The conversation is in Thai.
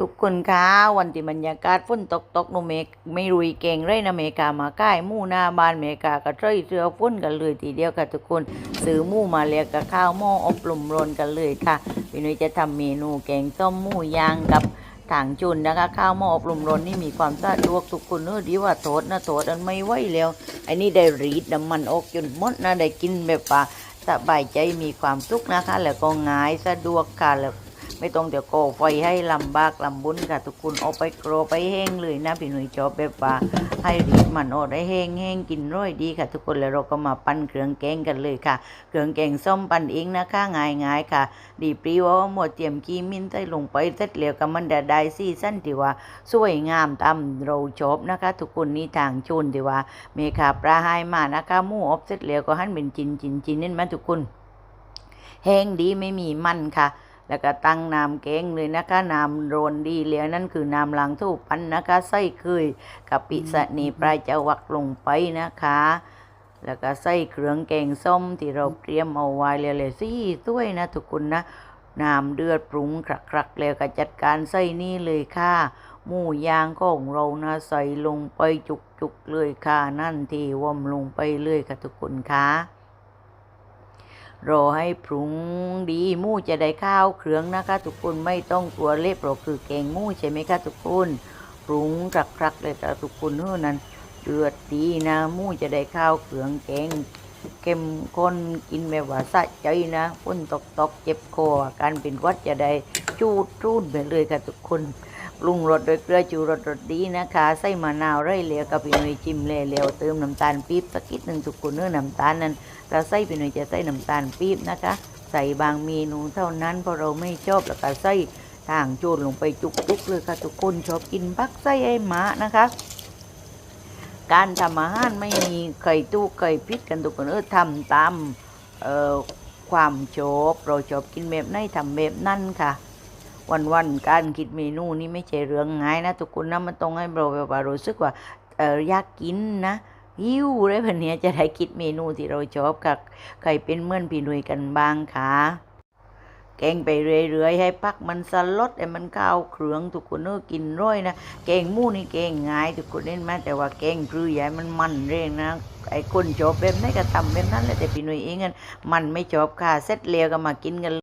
ทุกคนคะวันที่บรรยากาศฝนตกตกนูเมกไม่รุยเก่งเลยนะเมกามาใกล้มู่หน้าบ้านเมกาก็เ trơi เสื้อฝนกันเลยทีเดียวค่ะทุกคนซื้อมู่มาเรียกกับข้าวหม้ออบลมร้อนกันเลยค่ะพี่นุ้ยจะทำเมนูแกงส้มมูย่างกับถางจุนนะคะข้าวหม้ออบลมร้อนนี่มีความสะดวกทุกคนเออดีว่าโทษนะโทษอันไม่ไหวแล้วไอ้นี่ได้รีดน้ำมันออกจนหมดนะได้กินแบบว่าสบายใจมีความสุขนะคะ แล้วก็ง่ายสะดวกค่ะแล้ว ไม่ต้องเดี๋ยวก่อไฟให้ลำบากลำบุญค่ะทุกคนเอาไปโกรไปแห้งเลยนะพี่หนุ่ยชอบแบบว่าให้รีดมันอดได้แห้งแห้งกินร้อยดีค่ะ ทุกคนแล้วเราก็มาปั้นเครื่องแกงกันเลยค่ะ เครื่องแกงส้มปั้นเองนะคะง่ายง่ายๆค่ะ ดีปรีว่าหมดเตรียมกีมินใส่ลงไปเสร็จแล้วก็มันจะได้ซีซั่นที่ว่าสวยงามตามเราชอบนะคะ ทุกคนนี่ทางชุนที่ว่าเมคาปลาให้มานะคะหมูอบเสร็จแล้วก็หั่นเป็นจินจินจินนี่มาทุกคนแห้งดีไม่มีมันค่ะ แล้วก็ตั้งน้ำแกงเลยนะคะน้ำโรนดีแล้วนั่นคือน้ำล้างทูปันนะคะใส่เคยกับปิสนีปลายจะวักลงไปนะคะ แล้วก็ใส่เครื่องแกงส้มที่เราเตรียมเอาไว้เลยเลยสิสวยนะทุกคนนะน้ำเดือดปรุงครักๆ แล้วก็จัดการใส่นี่เลยค่ะหมูยางของเรานะใส่ลงไปจุกๆเลยค่ะ นั่นที่ว่มลงไปเลยค่ะทุกคนค่ะ รอให้ปรุงดีมูจะได้ข้าวเครื่องนะคะ ทุกคนไม่ต้องกลัวเละเพราะคือแกงมูใช่ไหมคะทุกคนปรุงครักๆเลยค่ะทุกคนเท่านั้นเดือดดีนะ มูจะได้ข้าวเครื่องแกงเข้มข้นกินแบบว่าสะใจนะฝนตกตกเจ็บคอการเป็นวัดจะได้จูดจูดไปเลยค่ะทุกคน ปรุงรสโดยเกลือจูรสรสดีนะคะ ใส่มะนาวไร่เหลวกับพี่หนุ่ยจิ้มเลยเหลวเติมน้ำตาลปี๊บสักนิดหนึ่งทุกคนเนื้อน้ำตาลนั้นเราใส่ไปหน่อยจะใส่น้ำตาลปี๊บนะคะ ใส่บางเมนูเท่านั้นเพราะเราไม่ชอบแล้วก็ใส่ทางโจนลงไปจุกๆเลยค่ะทุกคนชอบกินพักไส้ไอ้หมานะคะ การทำอาหารไม่มีใครตู้ใครพิดกันทุกคนเออทำตามความชอบเราชอบกินแบบไหนทำแบบนั้นค่ะ วันๆการคิดเมนูนี่ไม่ใช่เรื่องง่ายนะทุกคนนะมันต้องให้เราแบบว่ารู้สึกว่าเอออยากกินนะหิวอะไรแบบเนี้ยจะได้คิดเมนูที่เราชอบค่ะใครเป็นเมื่อนพี่นุ่ยกันบ้างคะแกงไปเรื่อยๆให้พักมันสลดให้มันข้าวเครื่องทุกคนเออกินร้อยนะแกงมูนี่แกงง่ายทุกคนเล่นไหมแต่ว่าแกงปลือใหญ่มันมันเร่งนะไอ้คนชอบแบบไหนก็ทำแบบนั้นแหละแต่พี่นุ่ยเองมันไม่ชอบค่ะเสร็จแล้วก็มากินกัน